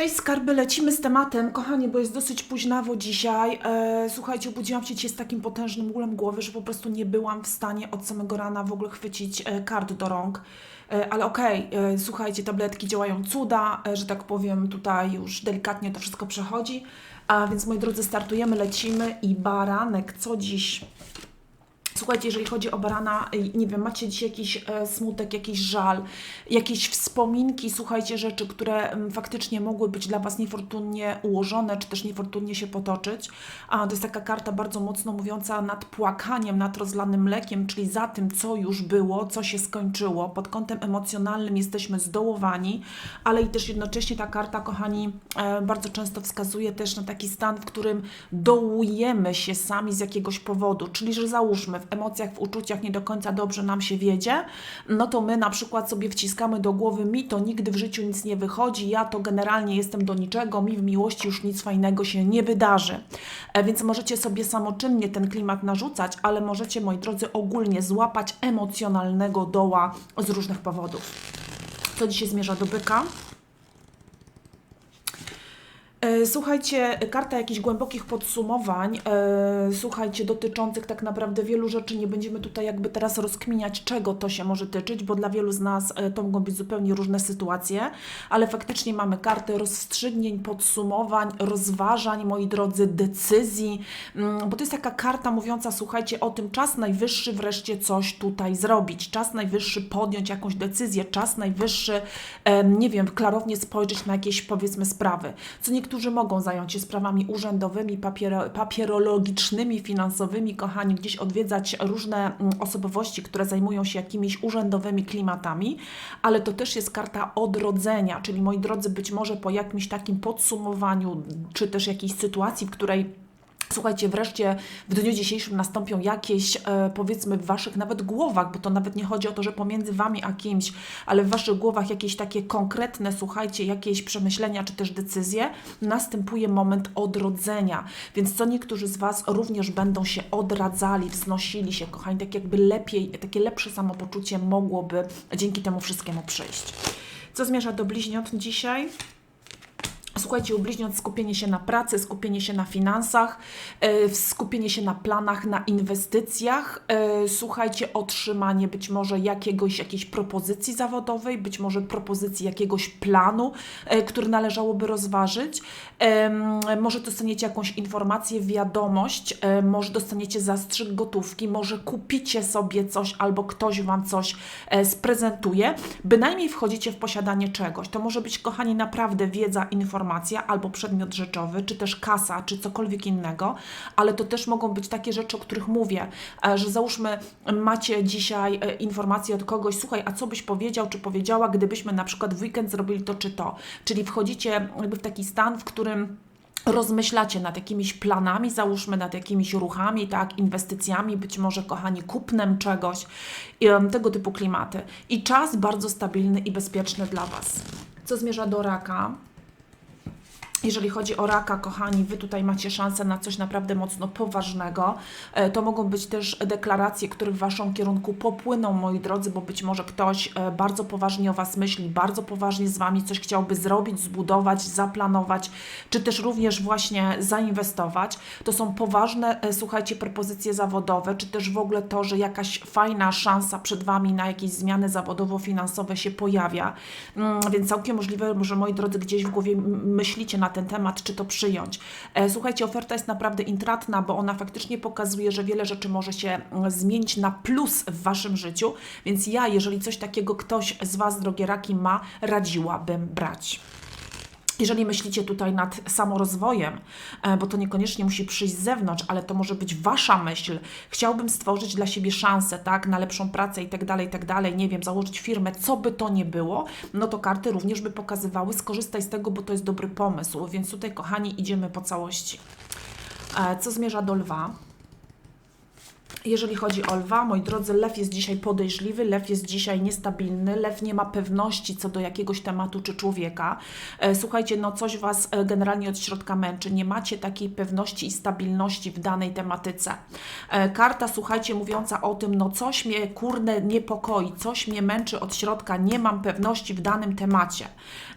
Cześć skarby, lecimy z tematem. Kochani, bo jest dosyć późnawo dzisiaj. E, słuchajcie, obudziłam się dzisiaj z takim potężnym bólem głowy, że po prostu nie byłam w stanie od samego rana w ogóle chwycić e, kart do rąk. E, ale okej, e, słuchajcie, tabletki działają cuda, e, że tak powiem, tutaj już delikatnie to wszystko przechodzi. A więc moi drodzy, startujemy, lecimy i baranek, co dziś? Słuchajcie, jeżeli chodzi o barana, y, nie wiem, macie dzisiaj jakiś e, smutek, jakiś żal, jakieś wspominki, słuchajcie, rzeczy, które mm, faktycznie mogły być dla Was niefortunnie ułożone, czy też niefortunnie się potoczyć. A to jest taka karta bardzo mocno mówiąca nad płakaniem, nad rozlanym mlekiem, czyli za tym, co już było, co się skończyło. Pod kątem emocjonalnym jesteśmy zdołowani, ale i też jednocześnie ta karta, kochani, e, bardzo często wskazuje też na taki stan, w którym dołujemy się sami z jakiegoś powodu, czyli że załóżmy w emocjach, w uczuciach nie do końca dobrze nam się wiedzie, no to my na przykład sobie wciskamy do głowy, mi to nigdy w życiu nic nie wychodzi, ja to generalnie jestem do niczego, mi w miłości już nic fajnego się nie wydarzy. E, Więc możecie sobie samoczynnie ten klimat narzucać, ale możecie, moi drodzy, ogólnie złapać emocjonalnego doła z różnych powodów. Co dzisiaj zmierza do byka? E, Słuchajcie, karta jakichś głębokich podsumowań, e, słuchajcie, dotyczących tak naprawdę wielu rzeczy. Nie będziemy tutaj jakby teraz rozkminiać, czego to się może tyczyć, bo dla wielu z nas e, to mogą być zupełnie różne sytuacje, ale faktycznie mamy kartę rozstrzygnięć, podsumowań, rozważań, moi drodzy, decyzji, mm, bo to jest taka karta mówiąca, słuchajcie, o tym czas najwyższy wreszcie coś tutaj zrobić, czas najwyższy podjąć jakąś decyzję, czas najwyższy, nie wiem, klarownie spojrzeć na jakieś powiedzmy sprawy. Co niektórzy mogą zająć się sprawami urzędowymi, papiero, papierologicznymi, finansowymi, kochani, gdzieś odwiedzać różne mm, osobowości, które zajmują się jakimiś urzędowymi klimatami, ale to też jest karta odrodzenia, czyli moi drodzy, być może po jakimś takim podsumowaniu, czy też jakiejś sytuacji, w której Słuchajcie, wreszcie w dniu dzisiejszym nastąpią jakieś, e, powiedzmy, w waszych nawet głowach, bo to nawet nie chodzi o to, że pomiędzy wami a kimś, ale w waszych głowach jakieś takie konkretne, słuchajcie, jakieś przemyślenia czy też decyzje, następuje moment odrodzenia. Więc co niektórzy z was również będą się odradzali, wznosili się, kochani, tak jakby lepiej, takie lepsze samopoczucie mogłoby dzięki temu wszystkiemu przyjść. Co zmierza do bliźniąt dzisiaj? Słuchajcie, u bliźniąt skupienie się na pracy, skupienie się na finansach, e, skupienie się na planach, na inwestycjach. e, Słuchajcie, otrzymanie być może jakiegoś, jakiejś propozycji zawodowej, być może propozycji jakiegoś planu, e, który należałoby rozważyć. Może dostaniecie jakąś informację, wiadomość, może dostaniecie zastrzyk gotówki, może kupicie sobie coś albo ktoś Wam coś sprezentuje. Bynajmniej wchodzicie w posiadanie czegoś. To może być, kochani, naprawdę wiedza, informacja albo przedmiot rzeczowy, czy też kasa, czy cokolwiek innego, ale to też mogą być takie rzeczy, o których mówię, e, że załóżmy macie dzisiaj e, informację od kogoś, słuchaj, a co byś powiedział, czy powiedziała, gdybyśmy na przykład w weekend zrobili to, czy to. Czyli wchodzicie jakby w taki stan, w którym rozmyślacie nad jakimiś planami, załóżmy nad jakimiś ruchami, tak, inwestycjami, być może kochani kupnem czegoś, tego typu klimaty. I czas bardzo stabilny i bezpieczny dla Was. Co zmierza do raka? Jeżeli chodzi o raka, kochani, Wy tutaj macie szansę na coś naprawdę mocno poważnego. E, To mogą być też deklaracje, które w Waszą kierunku popłyną, moi drodzy, bo być może ktoś e, bardzo poważnie o Was myśli, bardzo poważnie z Wami coś chciałby zrobić, zbudować, zaplanować, czy też również właśnie zainwestować. To są poważne, e, słuchajcie, propozycje zawodowe, czy też w ogóle to, że jakaś fajna szansa przed Wami na jakieś zmiany zawodowo-finansowe się pojawia. Mm, Więc całkiem możliwe, że moi drodzy, gdzieś w głowie myślicie na ten temat, czy to przyjąć. E, Słuchajcie, oferta jest naprawdę intratna, bo ona faktycznie pokazuje, że wiele rzeczy może się mm, zmienić na plus w Waszym życiu, więc ja, jeżeli coś takiego ktoś z Was, drogie raki, ma, radziłabym brać. Jeżeli myślicie tutaj nad samorozwojem, e, bo to niekoniecznie musi przyjść z zewnątrz, ale to może być wasza myśl, chciałbym stworzyć dla siebie szansę, tak, na lepszą pracę i tak dalej, tak dalej, nie wiem, założyć firmę, co by to nie było, no to karty również by pokazywały, skorzystaj z tego, bo to jest dobry pomysł, więc tutaj, kochani, idziemy po całości. E, Co zmierza do lwa? Jeżeli chodzi o lwa, moi drodzy, lew jest dzisiaj podejrzliwy, lew jest dzisiaj niestabilny, lew nie ma pewności co do jakiegoś tematu czy człowieka. E, Słuchajcie, no coś Was e, generalnie od środka męczy, nie macie takiej pewności i stabilności w danej tematyce. E, Karta, słuchajcie, mówiąca o tym, no coś mnie kurde niepokoi, coś mnie męczy od środka, nie mam pewności w danym temacie.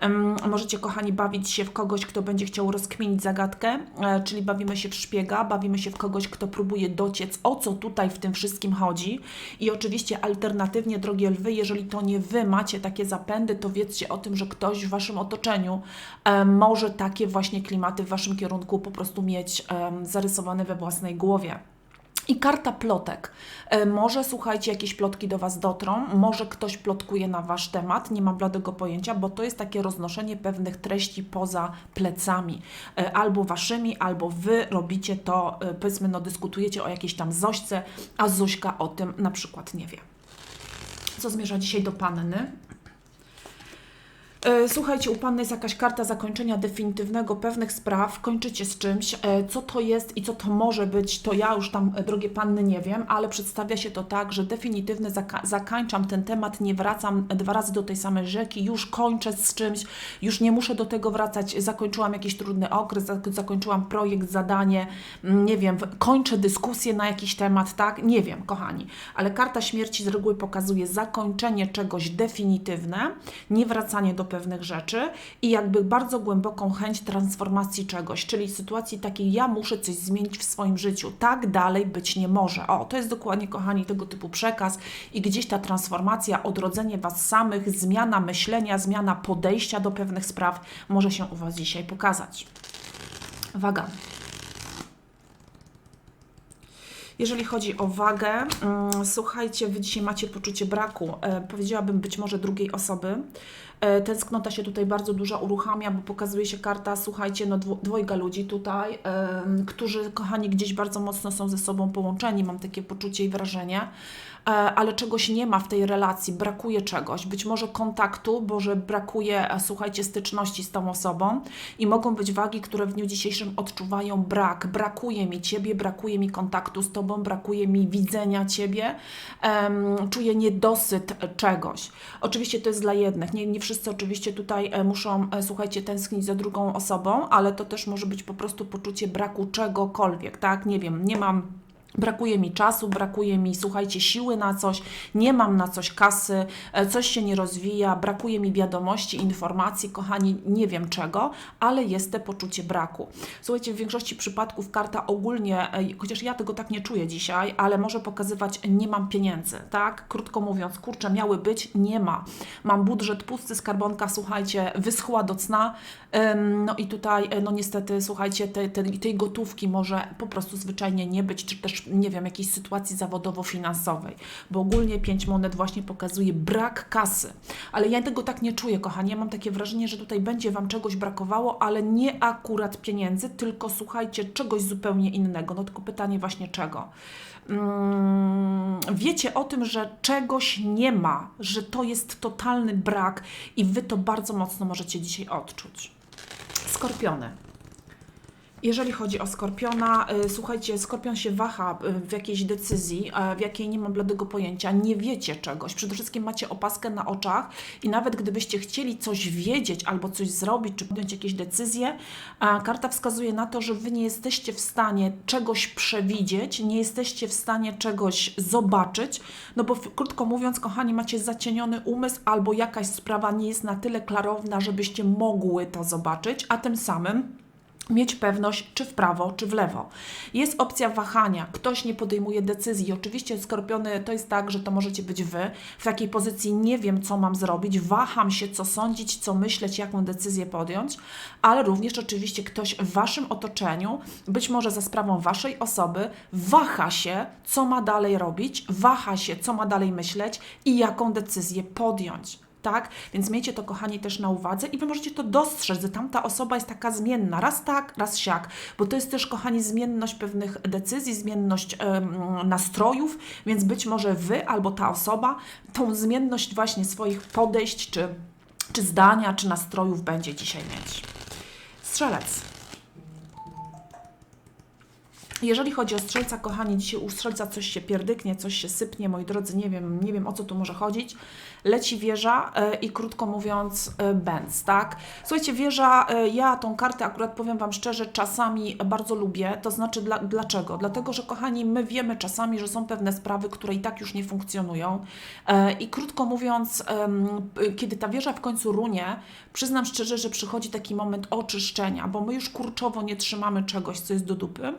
Em, Możecie, kochani, bawić się w kogoś, kto będzie chciał rozkminić zagadkę, czyli bawimy się w szpiega, bawimy się w kogoś, kto próbuje dociec, o co tutaj w tym wszystkim chodzi. I oczywiście alternatywnie, drogie lwy, jeżeli to nie Wy macie takie zapędy, to wiedzcie o tym, że ktoś w Waszym otoczeniu e, może takie właśnie klimaty w Waszym kierunku po prostu mieć em, zarysowane we własnej głowie. I karta plotek. E, Może, słuchajcie, jakieś plotki do Was dotrą, może ktoś plotkuje na Wasz temat, nie mam bladego pojęcia, bo to jest takie roznoszenie pewnych treści poza plecami. E, Albo Waszymi, albo Wy robicie to, e, powiedzmy, no dyskutujecie o jakiejś tam Zośce, a Zośka o tym na przykład nie wie. Co zmierza dzisiaj do Panny? E, Słuchajcie, u Panny jest jakaś karta zakończenia definitywnego pewnych spraw, kończycie z czymś. E, Co to jest i co to może być, to ja już tam, e, drogie Panny, nie wiem, ale przedstawia się to tak, że definitywny zaka- zakańczam ten temat, nie wracam dwa razy do tej samej rzeki, już kończę z czymś, już nie muszę do tego wracać, zakończyłam jakiś trudny okres, zak- zakończyłam projekt, zadanie, mm, nie wiem, kończę dyskusję na jakiś temat, tak? Nie wiem, kochani, ale karta śmierci z reguły pokazuje zakończenie czegoś definitywne, nie wracanie do pewnych rzeczy i jakby bardzo głęboką chęć transformacji czegoś, czyli sytuacji takiej, ja muszę coś zmienić w swoim życiu, tak dalej być nie może. O, to jest dokładnie, kochani, tego typu przekaz i gdzieś ta transformacja, odrodzenie Was samych, zmiana myślenia, zmiana podejścia do pewnych spraw może się u Was dzisiaj pokazać. Waga. Jeżeli chodzi o wagę, mm, słuchajcie, Wy dzisiaj macie poczucie braku, e, powiedziałabym być może drugiej osoby. E, Tęsknota się tutaj bardzo duża uruchamia, bo pokazuje się karta, słuchajcie, no dwo- dwojga ludzi tutaj, którzy, kochani, gdzieś bardzo mocno są ze sobą połączeni, mam takie poczucie i wrażenie, e, ale czegoś nie ma w tej relacji, brakuje czegoś, być może kontaktu, bo że brakuje, e, słuchajcie, styczności z tą osobą i mogą być wagi, które w dniu dzisiejszym odczuwają brak, brakuje mi Ciebie, brakuje mi kontaktu z Tobą, brakuje mi widzenia Ciebie, czuję niedosyt czegoś. Oczywiście to jest dla jednych, nie, nie wszyscy oczywiście tutaj e, muszą, e, słuchajcie, tęsknić za drugą osobą, ale to też może być po prostu poczucie braku czegokolwiek, tak? Nie wiem, nie mam Brakuje mi czasu, brakuje mi, słuchajcie, siły na coś, nie mam na coś kasy, e, coś się nie rozwija, brakuje mi wiadomości, informacji, kochani, nie wiem czego, ale jest to poczucie braku. Słuchajcie, w większości przypadków karta ogólnie, e, chociaż ja tego tak nie czuję dzisiaj, ale może pokazywać, nie mam pieniędzy, tak? Krótko mówiąc, kurczę, miały być, nie ma. Mam budżet pusty, skarbonka, słuchajcie, wyschła do cna, no i tutaj, e, no niestety, słuchajcie, tej, tej, tej gotówki może po prostu zwyczajnie nie być, czy też, nie wiem, jakiejś sytuacji zawodowo-finansowej, bo ogólnie pięć monet właśnie pokazuje brak kasy. Ale ja tego tak nie czuję, kochani. Ja mam takie wrażenie, że tutaj będzie Wam czegoś brakowało, ale nie akurat pieniędzy, tylko słuchajcie, czegoś zupełnie innego. No tylko pytanie właśnie czego. Mm, wiecie o tym, że czegoś nie ma, że to jest totalny brak i Wy to bardzo mocno możecie dzisiaj odczuć. Skorpiony. Jeżeli chodzi o Skorpiona, y, słuchajcie, Skorpion się waha y, w jakiejś decyzji, e, w jakiej nie ma bladego pojęcia, nie wiecie czegoś. Przede wszystkim macie opaskę na oczach i nawet gdybyście chcieli coś wiedzieć albo coś zrobić, czy podjąć jakieś decyzje, karta wskazuje na to, że wy nie jesteście w stanie czegoś przewidzieć, nie jesteście w stanie czegoś zobaczyć, no bo krótko mówiąc, kochani, macie zacieniony umysł albo jakaś sprawa nie jest na tyle klarowna, żebyście mogły to zobaczyć, a tym samym mieć pewność, czy w prawo, czy w lewo. Jest opcja wahania. Ktoś nie podejmuje decyzji. Oczywiście skorpiony to jest tak, że to możecie być wy. W takiej pozycji nie wiem, co mam zrobić, waham się, co sądzić, co myśleć, jaką decyzję podjąć, ale również oczywiście ktoś w waszym otoczeniu, być może za sprawą waszej osoby, waha się, co ma dalej robić, waha się, co ma dalej myśleć i jaką decyzję podjąć tak? Więc miejcie to, kochani, też na uwadze i Wy możecie to dostrzec, że tamta osoba jest taka zmienna, raz tak, raz siak, bo to jest też, kochani, zmienność pewnych decyzji, zmienność em, nastrojów, więc być może Wy albo ta osoba tą zmienność właśnie swoich podejść, czy, czy zdania, czy nastrojów będzie dzisiaj mieć. Strzelec. Jeżeli chodzi o strzelca, kochani, dzisiaj u strzelca coś się pierdyknie, coś się sypnie, moi drodzy, nie wiem, nie wiem o co tu może chodzić. Leci wieża e, i krótko mówiąc e, Benz, tak? Słuchajcie, wieża, e, ja tą kartę akurat powiem Wam szczerze, czasami bardzo lubię, to znaczy dla, dlaczego? Dlatego, że kochani, my wiemy czasami, że są pewne sprawy, które i tak już nie funkcjonują i krótko mówiąc, kiedy ta wieża w końcu runie, przyznam szczerze, że przychodzi taki moment oczyszczenia, bo my już kurczowo nie trzymamy czegoś, co jest do dupy,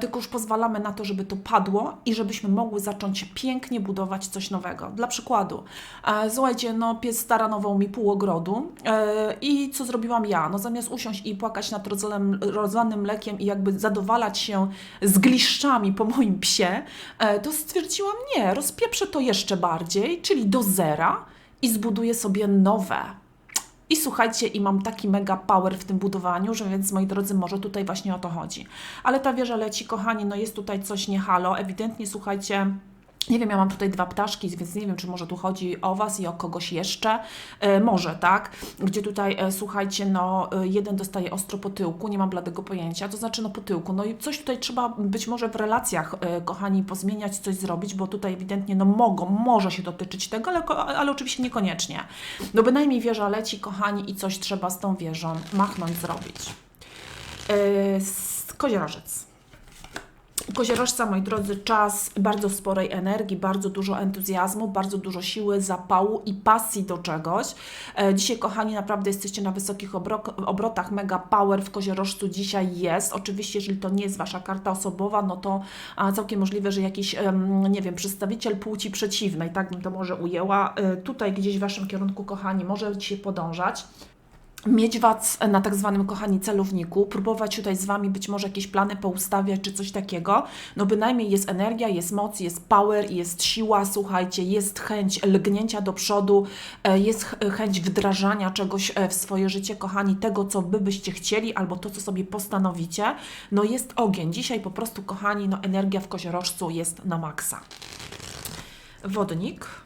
tylko już pozwalamy na to, żeby to padło i żebyśmy mogły zacząć pięknie budować coś nowego. Dla przykładu, e, słuchajcie, no pies taranował mi pół ogrodu e, i co zrobiłam ja? No zamiast usiąść i płakać nad rozlanym mlekiem i jakby zadowalać się z gliszczami po moim psie, e, to stwierdziłam nie, rozpieprzę to jeszcze bardziej, czyli do zera i zbuduję sobie nowe. I słuchajcie, i mam taki mega power w tym budowaniu, że więc moi drodzy, może tutaj właśnie o to chodzi. Ale ta wieża leci, kochani, no jest tutaj coś nie halo. Ewidentnie, słuchajcie, nie wiem, ja mam tutaj dwa ptaszki, więc nie wiem, czy może tu chodzi o Was i o kogoś jeszcze. E, może, tak? Gdzie tutaj, e, słuchajcie, no e, jeden dostaje ostro po tyłku, nie mam bladego pojęcia, to znaczy no po tyłku. No i coś tutaj trzeba być może w relacjach, e, kochani, pozmieniać, coś zrobić, bo tutaj ewidentnie no mogą, może się dotyczyć tego, ale, ale oczywiście niekoniecznie. No bynajmniej wieża leci, kochani, i coś trzeba z tą wieżą machnąć, zrobić. E. Koziorożca, moi drodzy, czas bardzo sporej energii, bardzo dużo entuzjazmu, bardzo dużo siły, zapału i pasji do czegoś. E, Dzisiaj, kochani, naprawdę jesteście na wysokich obro- obrotach, mega power w Koziorożcu dzisiaj jest. Oczywiście, jeżeli to nie jest Wasza karta osobowa, no to całkiem możliwe, że jakiś, nie wiem, przedstawiciel płci przeciwnej, tak bym to może ujęła, e, tutaj gdzieś w Waszym kierunku, kochani, może dzisiaj podążać mieć Was na tak zwanym, kochani, celowniku, próbować tutaj z Wami być może jakieś plany poustawiać czy coś takiego, no bynajmniej jest energia, jest moc, jest power, jest siła, słuchajcie, jest chęć lgnięcia do przodu, e, jest ch- chęć wdrażania czegoś e, w swoje życie, kochani, tego, co Wy byście chcieli, albo to, co sobie postanowicie, no jest ogień. Dzisiaj po prostu, kochani, no energia w koziorożcu jest na maksa. Wodnik.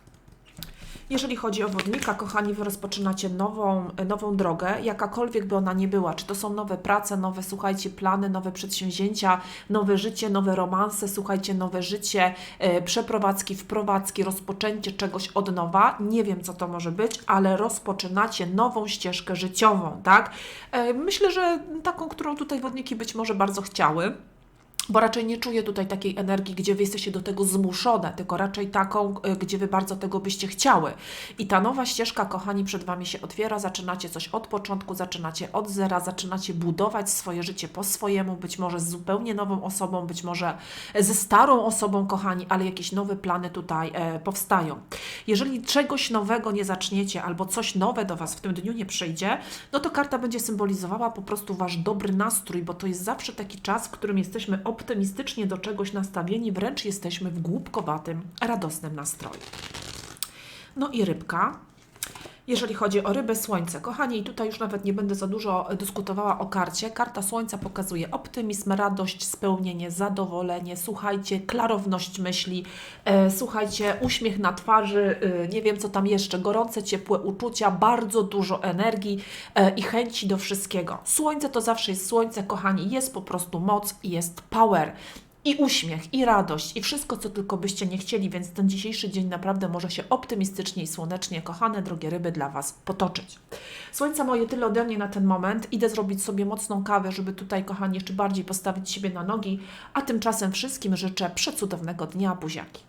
Jeżeli chodzi o wodnika, kochani, Wy rozpoczynacie nową, nową drogę, jakakolwiek by ona nie była. Czy to są nowe prace, nowe, słuchajcie, plany, nowe przedsięwzięcia, nowe życie, nowe romanse, słuchajcie, nowe życie, e, przeprowadzki, wprowadzki, rozpoczęcie czegoś od nowa. Nie wiem, co to może być, ale rozpoczynacie nową ścieżkę życiową, tak? E, myślę, że taką, którą tutaj wodniki być może bardzo chciały bo raczej nie czuję tutaj takiej energii, gdzie wy jesteście do tego zmuszone, tylko raczej taką, y, gdzie wy bardzo tego byście chciały. I ta nowa ścieżka, kochani, przed wami się otwiera, zaczynacie coś od początku, zaczynacie od zera, zaczynacie budować swoje życie po swojemu, być może z zupełnie nową osobą, być może ze starą osobą, kochani, ale jakieś nowe plany tutaj e, powstają. Jeżeli czegoś nowego nie zaczniecie, albo coś nowe do was w tym dniu nie przyjdzie, no to karta będzie symbolizowała po prostu wasz dobry nastrój, bo to jest zawsze taki czas, w którym jesteśmy optymistycznie do czegoś nastawieni, wręcz jesteśmy w głupkowatym, radosnym nastroju. No i rybka. Jeżeli chodzi o rybę, słońce. Kochani, i tutaj już nawet nie będę za dużo dyskutowała o karcie. Karta słońca pokazuje optymizm, radość, spełnienie, zadowolenie. Słuchajcie, klarowność myśli. E, słuchajcie, uśmiech na twarzy, e, nie wiem co tam jeszcze, gorące, ciepłe uczucia, bardzo dużo energii e, i chęci do wszystkiego. Słońce to zawsze jest słońce, kochani, jest po prostu moc, jest power. I uśmiech, i radość, i wszystko, co tylko byście nie chcieli, więc ten dzisiejszy dzień naprawdę może się optymistycznie i słonecznie, kochane drogie ryby, dla Was potoczyć. Słońca moje tyle ode mnie na ten moment. Idę zrobić sobie mocną kawę, żeby tutaj, kochani, jeszcze bardziej postawić siebie na nogi, a tymczasem wszystkim życzę przecudownego dnia, buziaki.